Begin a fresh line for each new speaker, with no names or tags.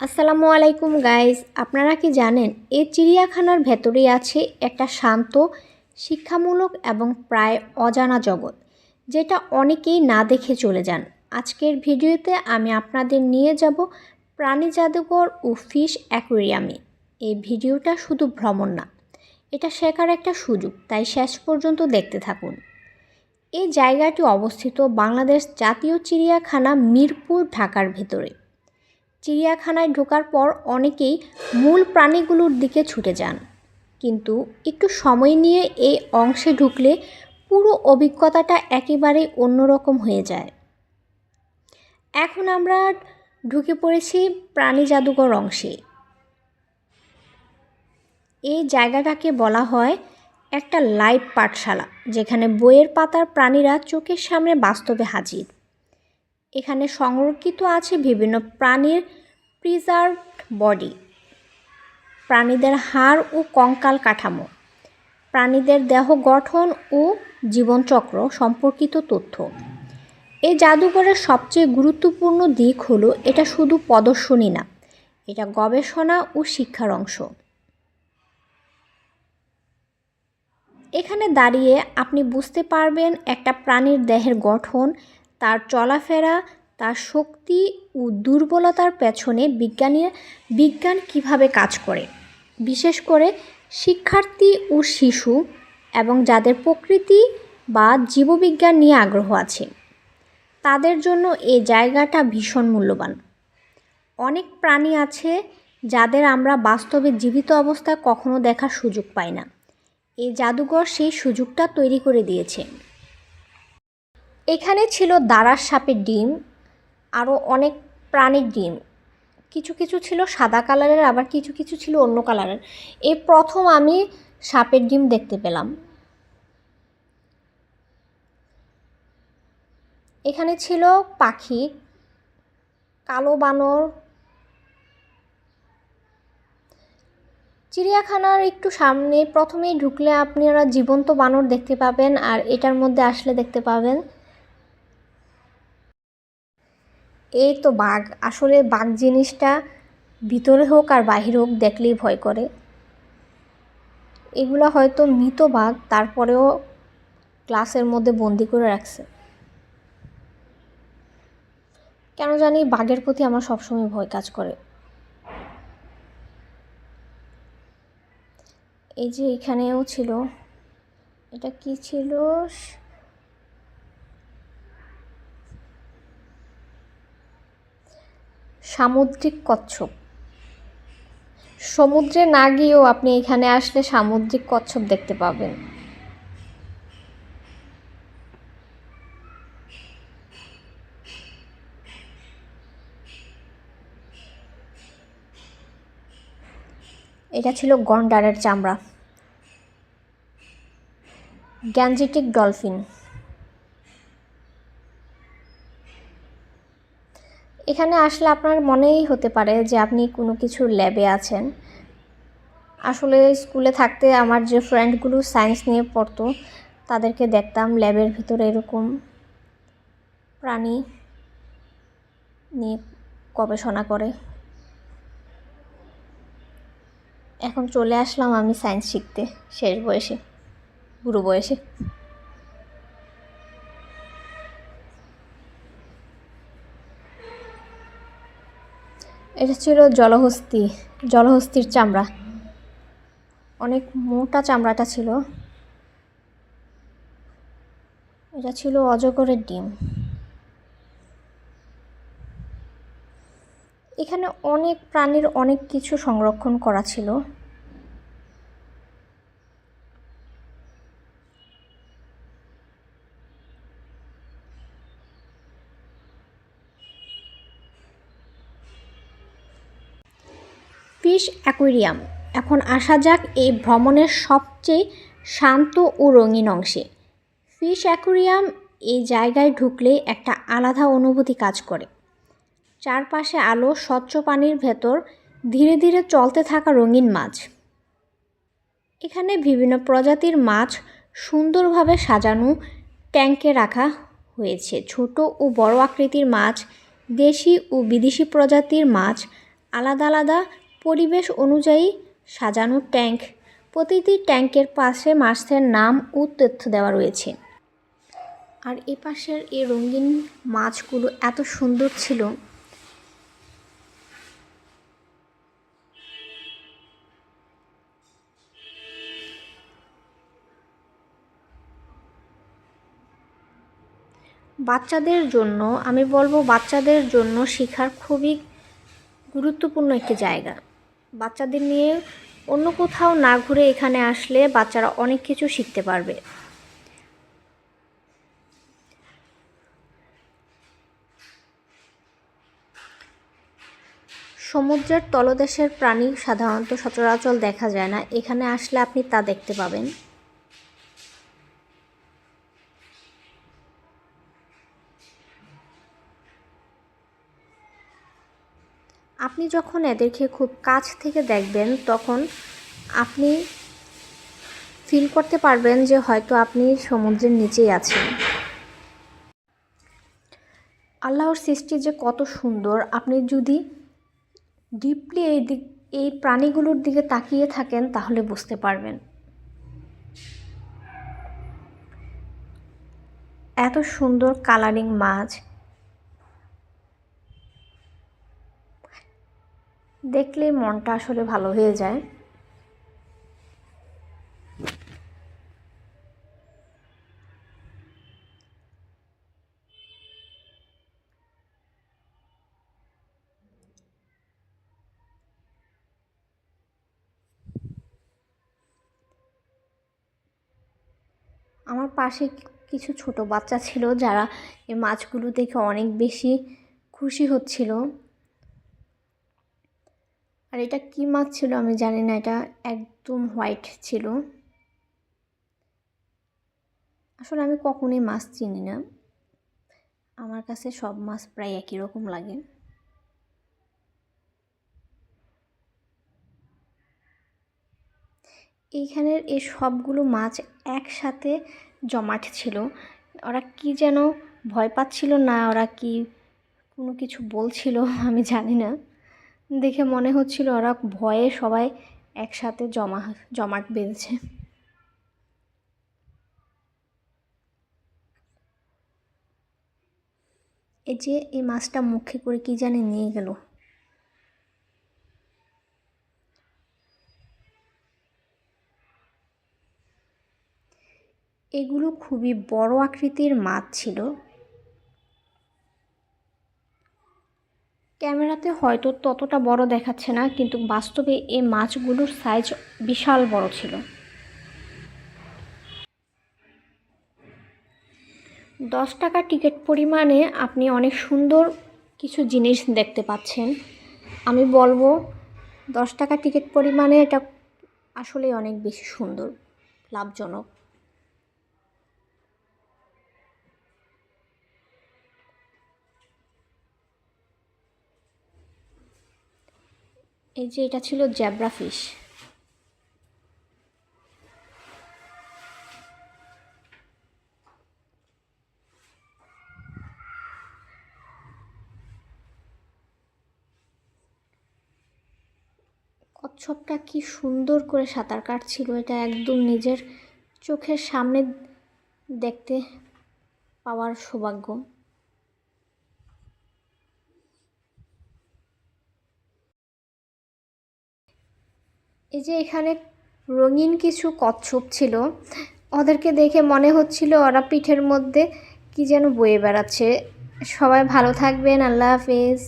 আসসালামু আলাইকুম গাইজ আপনারা কি জানেন, এই চিড়িয়াখানার ভেতরেই আছে একটা শান্ত, শিক্ষামূলক এবং প্রায় অজানা জগৎ, যেটা অনেকেই না দেখে চলে যান। আজকের ভিডিওতে আমি আপনাদের নিয়ে যাব প্রাণী জাদুঘর ও ফিশ অ্যাকোয়ারিয়ামে এই ভিডিওটা শুধু ভ্রমণ না, এটা শেখার একটা সুযোগ, তাই শেষ পর্যন্ত দেখতে থাকুন। এই জায়গাটি অবস্থিত বাংলাদেশ জাতীয় চিড়িয়াখানা মিরপুর, ঢাকার ভেতরে। চিড়িয়াখানায় ঢোকার পর অনেকেই মূল প্রাণীগুলোর দিকে ছুটে যান। কিন্তু একটু সময় নিয়ে এই অংশে ঢুকলে পুরো অভিজ্ঞতাটা একেবারেই অন্যরকম হয়ে যায়। এখন আমরা ঢুকে পড়েছি প্রাণী জাদুঘর অংশে। এই জায়গাটাকে বলা হয় একটা লাইভ পাঠশালা, যেখানে বইয়ের পাতার প্রাণীরা চোখের সামনে বাস্তবে হাজির। এখানে সংরক্ষিত আছে বিভিন্ন প্রাণীর প্রিজার্ভড বডি প্রাণীদের হাড় ও কঙ্কাল কাঠামো, প্রাণীদের দেহ গঠন ও জীবনচক্র সম্পর্কিত তথ্য। এই জাদুঘরের সবচেয়ে গুরুত্বপূর্ণ দিক হলো এটা শুধু প্রদর্শনী না, এটা গবেষণা ও শিক্ষার অংশ। এখানে দাঁড়িয়ে আপনি বুঝতে পারবেন একটা প্রাণীর দেহের গঠন, তার চলাফেরা তার শক্তি ও দুর্বলতার পেছনে বিজ্ঞানীর বিজ্ঞান কীভাবে কাজ করে? বিশেষ করে শিক্ষার্থী ও শিশু এবং যাদের প্রকৃতি বা জীববিজ্ঞান নিয়ে আগ্রহ আছে, তাদের জন্য এই জায়গাটা ভীষণ মূল্যবান। অনেক প্রাণী আছে যাদের আমরা বাস্তবে জীবিত অবস্থায় কখনো দেখার সুযোগ পাই না। এই জাদুঘর সেই সুযোগটা তৈরি করে দিয়েছে। এখানে ছিল দাঁড়ার সাপের ডিম আরও অনেক প্রাণীর ডিম। কিছু কিছু ছিল সাদা কালারের, আবার কিছু কিছু ছিল অন্য কালারের। এই প্রথম আমি সাপের ডিম দেখতে পেলাম। এখানে ছিল পাখি, কালো বানর। চিড়িয়াখানার একটু সামনে প্রথমেই ঢুকলে আপনারা জীবন্ত বানর দেখতে পাবেন, আর এটার মধ্যে আসলে দেখতে পাবেন এই তো বাঘ। আসলে বাঘ জিনিসটা ভিতরে হোক আর বাহির হোক দেখলেই ভয় করে। এগুলো হয়তো মৃত বাঘ, তারপরেও ক্লাসের মধ্যে বন্দি করে রাখছে। কেন জানি বাঘের প্রতি আমার সবসময় ভয় কাজ করে। এই যে এখানেও ছিল। এটা কি ছিল? সামুদ্রিক কচ্ছপ। সমুদ্রে না গিয়েও আপনি এখানে আসলে সামুদ্রিক কচ্ছপ দেখতে পাবেন। এটা ছিল গন্ডারের চামড়া। Gangetic dolphin. এখানে আসলে আপনার মনেই হতে পারে যে আপনি কোনো কিছু ল্যাবে আছেন। আসলে স্কুলে থাকতে আমার যে ফ্রেন্ডগুলো সায়েন্স নিয়ে পড়তো, তাদেরকে দেখতাম ল্যাবের ভিতরে এরকম প্রাণী নিয়ে গবেষণা করে। এখন চলে আসলাম আমি সায়েন্স শিখতে, শেষ বয়সে বুড়ো বয়সে। এটা ছিল জলহস্তি, জলহস্তির চামড়া। অনেক মোটা চামড়াটা ছিল। এটা ছিল অজগরের ডিম। এখানে অনেক প্রাণীর অনেক কিছু সংরক্ষণ করা ছিল। ফিশ অ্যাকোয়ারিয়াম এখন আসা যাক এই ভ্রমণের সবচেয়ে শান্ত ও রঙিন অংশে। ফিশ অ্যাকোয়ারিয়াম এই জায়গায় ঢুকলে একটা আলাদা অনুভূতি কাজ করে। চারপাশে আলো, স্বচ্ছ পানির ভেতর, ধীরে ধীরে চলতে থাকা রঙিন মাছ। এখানে বিভিন্ন প্রজাতির মাছ সুন্দরভাবে সাজানো ট্যাঙ্কে রাখা হয়েছে। ছোট ও বড় আকৃতির মাছ, দেশি ও বিদেশি প্রজাতির মাছ, আলাদা আলাদা পরিবেশ অনুযায়ী সাজানো ট্যাঙ্ক। প্রতিটি ট্যাঙ্কের পাশে মাছের নাম ও তথ্য দেওয়া রয়েছে। আর এ পাশের এই রঙিন মাছগুলো এত সুন্দর ছিল। বাচ্চাদের জন্য, আমি বলব বাচ্চাদের জন্য শেখার খুবই গুরুত্বপূর্ণ একটি জায়গা। বাচ্চাদের নিয়ে অন্য কোথাও না ঘুরে এখানে আসলে বাচ্চারা অনেক কিছু শিখতে পারবে। সমুদ্রের তলদেশের প্রাণী সাধারণত সচরাচর দেখা যায় না। এখানে আসলে আপনি তা দেখতে পাবেন। আপনি যখন এদেরকে খুব কাছ থেকে দেখবেন, তখন আপনি ফিল করতে পারবেন যে হয়তো আপনি সমুদ্রের নিচেই আছেন। আল্লাহর সৃষ্টি যে কত সুন্দর। আপনি যদি ডিপলি এই দিক, এই প্রাণীগুলোর দিকে তাকিয়ে থাকেন, তাহলে বুঝতে পারবেন। এত সুন্দর কালারিং মাছ দেখলে মনটা আসলে ভালো হয়ে যায়। আমার পাশে কিছু ছোট বাচ্চা ছিল যারা এই মাছগুলো দেখে অনেক বেশি খুশি হচ্ছিল। আর এটা কী মাছ ছিল আমি জানি না, এটা একদম হোয়াইট ছিল। আসলে আমি কখনোই মাছ চিনি না। আমার কাছে সব মাছ প্রায় একই রকম লাগে। এইখানের এই সবগুলো মাছ একসাথে জমাট ছিল। ওরা কি যেন ভয় পাচ্ছিল না, ওরা কি কোনো কিছু বলছিল, আমি জানি না। দেখে মনে হচ্ছিল ওরা ভয়ে সবাই একসাথে জমা, জমাট বেঁধেছে। এই যে এই মাছটা মুখে করে কি জানি নিয়ে গেল। এগুলো খুবই বড় আকৃতির মাছ ছিল। ক্যামেরাতে হয়তো ততটা বড় দেখাচ্ছে না, কিন্তু বাস্তবে এই মাছগুলোর সাইজ বিশাল বড় ছিল। দশ টাকা টিকিট পরিমাণে আপনি অনেক সুন্দর কিছু জিনিস দেখতে পাচ্ছেন। আমি বলব, দশ টাকা টিকিট পরিমাণে এটা আসলে অনেক বেশি সুন্দর, লাভজনক। এই যে এটা ছিল জ্যাব্রা ফিশ। কচ্ছপটা কি সুন্দর করে সাঁতার কাটছিল, এটা একদম নিজের চোখের সামনে দেখতে পাওয়ার সৌভাগ্য। এই যে এখানে রঙিন কিছু কচ্ছপ ছিল, ওদেরকে দেখে মনে হচ্ছিল ওরা পিঠের মধ্যে কি যেন বয়ে বেড়াচ্ছে। সবাই ভালো থাকবেন, আল্লাহ হাফেজ।